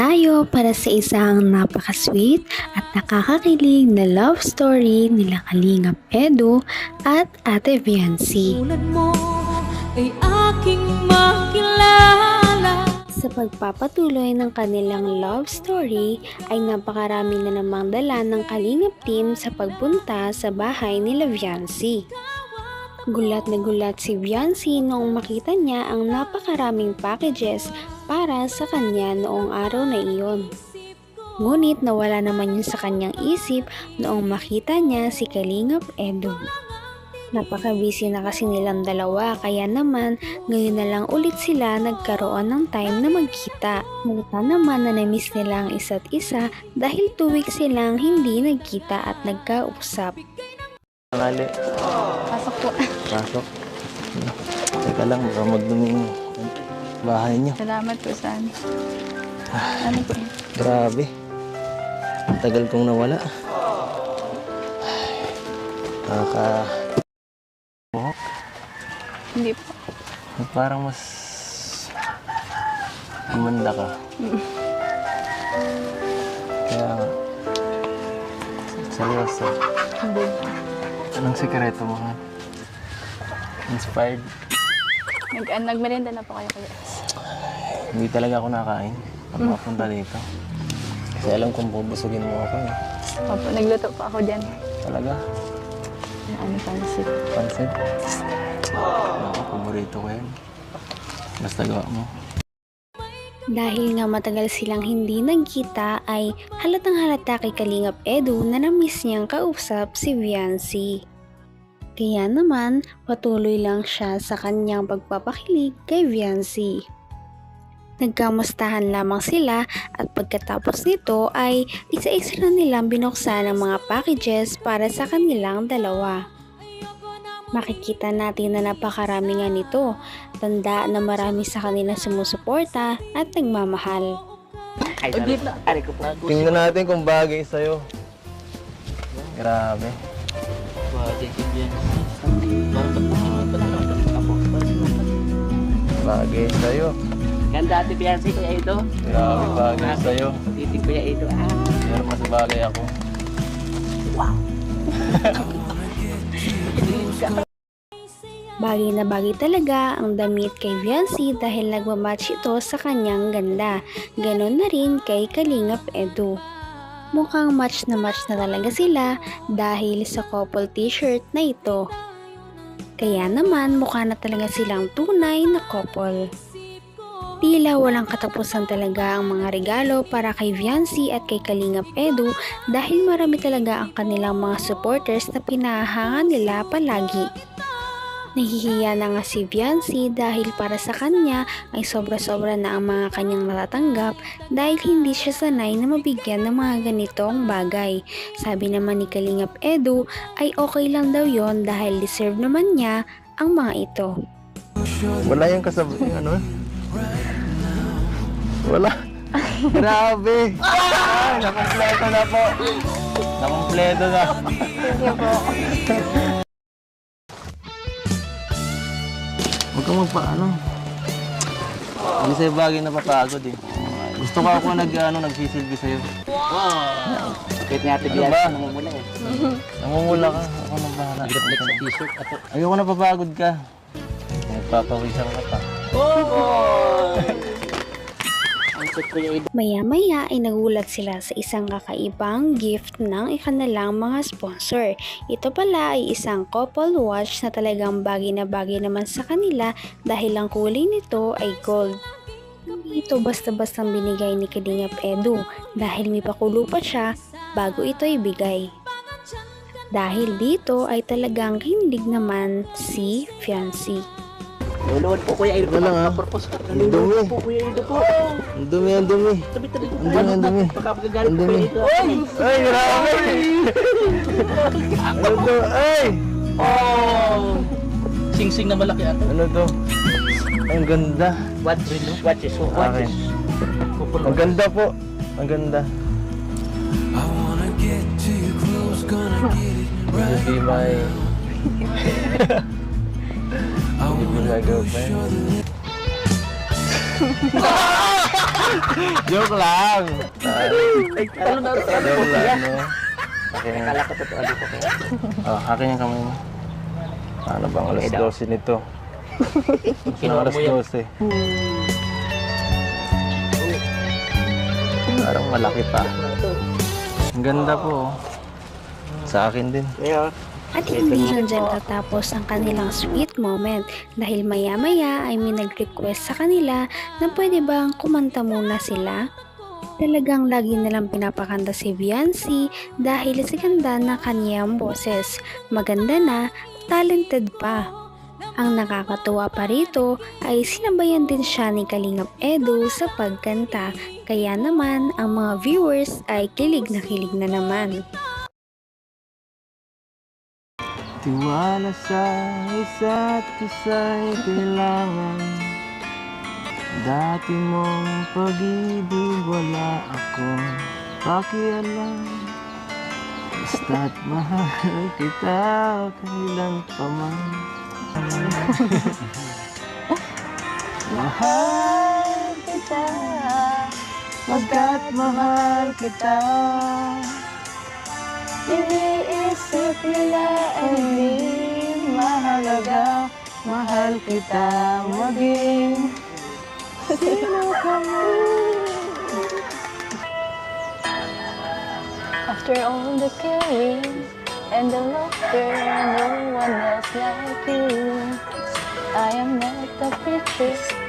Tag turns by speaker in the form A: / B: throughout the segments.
A: Tayo para sa isang napaka-sweet at nakakakilig na love story nila Kalingap Edu at Ate Viancy.
B: Tulad mo ay aking makilala
A: Sa pagpapatuloy ng kanilang love story ay napakarami na namang dala ng Kalingap team sa pagpunta sa bahay nila Viancy. Gulat na gulat si Viancy noong makita niya ang napakaraming packages para sa kanya noong araw na iyon. Ngunit nawala naman yun sa kanyang isip noong makita niya si Kalingap Edu. Napaka-busy na kasi nilang dalawa kaya naman ngayon na lang ulit sila nagkaroon ng time na magkita. Malita naman na na-miss nila ang isa't isa dahil 2 weeks silang hindi nagkita at nagkausap.
C: Tangali.
D: Pasok po.
C: Pasok. Teka lang, baka magdumi yung bahay niyo.
D: Salamat po saan. Ano po?
C: Grabe. Tagal kong nawala. Nakaka... Buhok.
D: Hindi po.
C: Parang mas... Gumanda ka. Kaya nga. Seryoso.
D: Hindi.
C: Anong sekreto mo nga? Inspired?
D: Nag, ah, nagmerenda na po kayo kuya.
C: Hindi talaga ako nakain pag makapunta dito. Kasi alam kong bubusugin mo ako eh.
D: Opo, nagluto po ako dyan.
C: Talaga.
D: Ano pansit.
C: Pansit. Ako, paborito ko yan. Basta gawa mo.
A: Dahil nga matagal silang hindi nagkita ay halatang halata kay Kalingap Edu na namiss niyang kausap si Viancy. Kaya naman patuloy lang siya sa kanyang pagpapakilig kay Viancy. Nagkamustahan lamang sila at pagkatapos nito ay isa-isa na nilang binuksan ang mga packages para sa kanilang dalawa. Makikita natin na napakarami nga nito. Tanda na marami sa kanila sumusuporta at nagmamahal.
C: Tingnan natin kung bagay sa'yo. Grabe. Bagay sa'yo.
E: Ganda ate Biancy, Kuya Ido.
C: Grabe bagay sa'yo.
E: Titig Kuya Ido. Ah,
C: Pero mas bagay ako.
A: Bagay na bagay talaga ang damit kay Viancy dahil nagmamatch ito sa kanyang ganda. Ganon na rin kay Kalingap Edu. Mukhang match na match na talaga sila dahil sa couple t-shirt na ito. Kaya naman mukha na talaga silang tunay na couple. Tila walang katapusan talaga ang mga regalo para kay Viancy at kay Kalingap Edu dahil marami talaga ang kanilang mga supporters na pinahahangan nila palagi. Nahihiya na nga si Viancy dahil para sa kanya ay sobra-sobra na ang mga kanyang natatanggap dahil hindi siya sanay na mabigyan ng mga ganitong bagay. Sabi naman ni Kalingap Edu ay okay lang daw yon dahil deserve naman niya ang mga ito.
C: Wala yung kasab... ano? Wala. Grabe. Ay, nakompleto na po. Nakompleto na.
D: Thank you po.
C: Kang magpaano. Hindi sa'yo bagay napapagod eh. Gusto ko ako nag, ano, nagsisilbi sa'yo.
E: kahit nga ate
C: Ano ba?
E: namumula eh.
C: Namumula ka. Ako nang bahala.
E: Hirap na sa t-shirt.
C: Ayoko na papagod ka. Nagpapawisan ka pa.
E: Suit Kuya Ido.
A: Maya-maya ay nagulat sila sa isang kakaibang gift ng ikanalang mga sponsor. Ito pala ay isang couple watch na talagang bagay na bagay naman sa kanila dahil ang kulay nito ay gold. Hindi ito basta-bastang binigay ni Kalingap Edu dahil may pakulo pa siya bago ito ibigay. Dahil dito ay talagang hindig naman si Fiancé.
E: Luluhod po Kuya Ido.
C: Wala nga.
E: Purpose.
C: Ang dumi.
E: Luluhod po Kuya Ido po.
C: Ang dumi, ang dumi.
E: Tabi-tabi.
C: Ang dumi, ang dumi. Ang dumi. Ay, grabe! ano to? Ay!
E: Oh! Sing-sing na malaki ato.
C: Ano to? Ang ganda.
E: Watch. Watches.
C: Akin.
E: Watches.
C: Ang ganda po. Ang ganda. Will you be my... Will you be my girlfriend? Joke lang.
E: Ay, ano na ito?
C: Joke lang, no? Akin yung,
E: Akala ko totoo dito
C: oh, akin yung kamay mo. Ano bang alas 12 nito? Ano alas
E: mo yan.
C: 12? Parang malaki pa. Ang ganda po. oh. Sa akin din.
E: Yeah.
A: At hindi hanggang tatapos ang kanilang sweet moment dahil maya-maya ay may nag-request sa kanila na pwede bang kumanta muna sila. Talagang lagi nilang pinapakanta si Viancy dahil sa ganda ng kanyang boses. Maganda na, talented pa. Ang nakakatuwa pa rito ay sinabayan din siya ni Kalingap Edu sa pagkanta. Kaya naman ang mga viewers ay kilig na kilig na naman.
C: Tiwala sa isa't isa'y kailangan. Dati mong pag-ibig wala akong pakialam Basta't mahal kita kailan pa man. Mahal kita Pagkat mahal kita Iniisip nila hindi mahalaga. Mahal kita maging Sino ka man.
D: After all the caring and the laughter, no one else like you. I am not a picture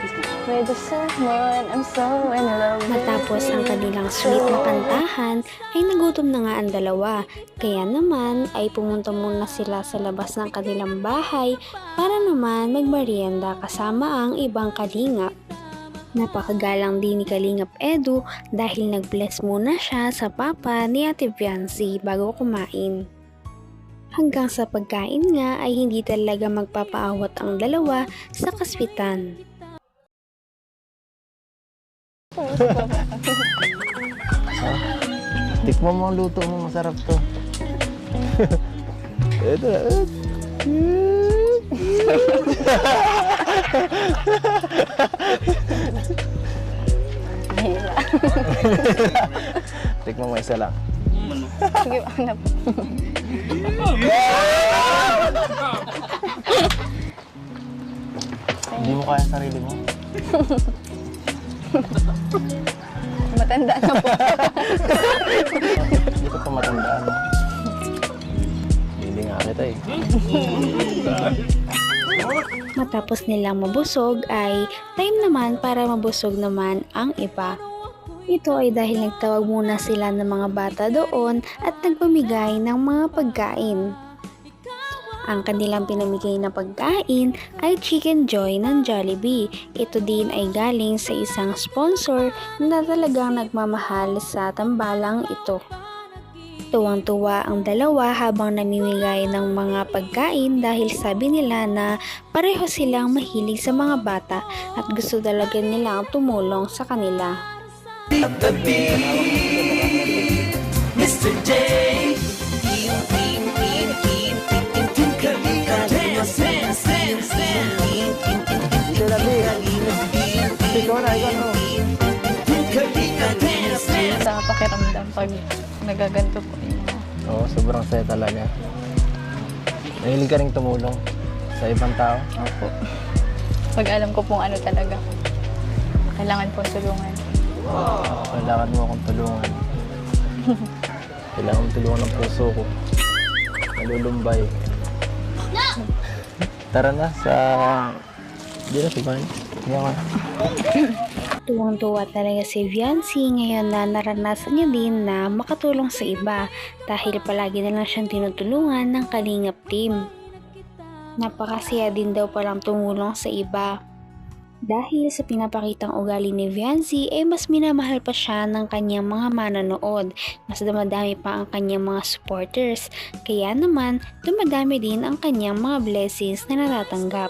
A: Matapos ang kanilang sweet na kantahan, ay nagutom na nga ang dalawa. Kaya naman ay pumunta muna sila sa labas ng kanilang bahay para naman magmerienda kasama ang ibang kalingap. Napakagalang din ni Kalingap Edu dahil nag-bless muna siya sa papa ni Ate Viancy bago kumain. Hanggang sa pagkain nga ay hindi talaga magpapaawat ang dalawa sa kaswitan.
C: Tikman mo ang luto mo, masarap to Ito na
D: Mahira.
C: Tikman mo isa lang
D: Sige, po.
C: Hindi mo kaya sarili mo
D: Matanda na po.
C: Hindi ko pa matandaan Hindi nga kita eh
A: Matapos nilang mabusog ay time naman para mabusog naman ang iba. Ito ay dahil nagtawag muna sila ng mga bata doon at nagpamigay ng mga pagkain. Ang kanilang pinamigay na pagkain ay Chicken Joy ng Jollibee. Ito din ay galing sa isang sponsor na talagang nagmamahal sa tambalang ito. Tuwang-tuwa ang dalawa habang namimigay ng mga pagkain dahil sabi nila na pareho silang mahilig sa mga bata at gusto talaga nilang tumulong sa kanila.
D: Sa pakiramdam pag nagaganto po mga
C: Oo, sobrang saya talaga Mahilig ka rin tumulong sa ibang tao
D: Opo. Pag alam ko pong ano talaga, kailangan pong tulungan.
C: Kailangan mo akong tulungan. Kailangan mo tulungan ng puso ko. Nalulumbay. Tara na sa... Di na bahay. Hindi ako.
A: Tuwang-tuwa talaga si Viancy ngayon na naranasan niya din na makatulong sa iba dahil palagi na lang siyang tinutulungan ng Kalingap team. Napakasaya din daw palang tumulong sa iba. Dahil sa pinapakitang ugali ni Viancy ay mas minamahal pa siya ng kanyang mga manonood. Mas dumadami pa ang kanyang mga supporters. Kaya naman, dumadami din ang kanyang mga blessings na natatanggap.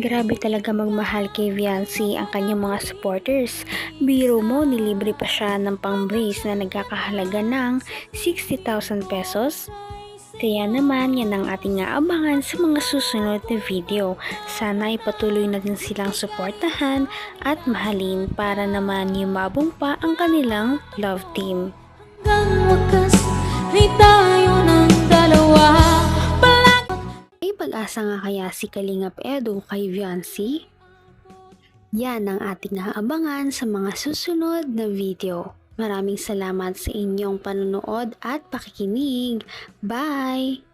A: Grabe talaga magmahal kay Viancy ang kanyang mga supporters. Biro mo, nilibre pa siya ng pang-brace na nagkakahalaga ng 60,000 pesos. Kaya naman, yan ang ating aabangan sa mga susunod na video. Sana ipatuloy na din silang suportahan at mahalin para naman yumabong pa ang kanilang love team.
B: Hanggang wakas ay tayo
A: Pag-asa nga kaya si Kalingap Edo kay Viancy? Yan ang ating aabangan sa mga susunod na video. Maraming salamat sa inyong panonood at pakikinig. Bye!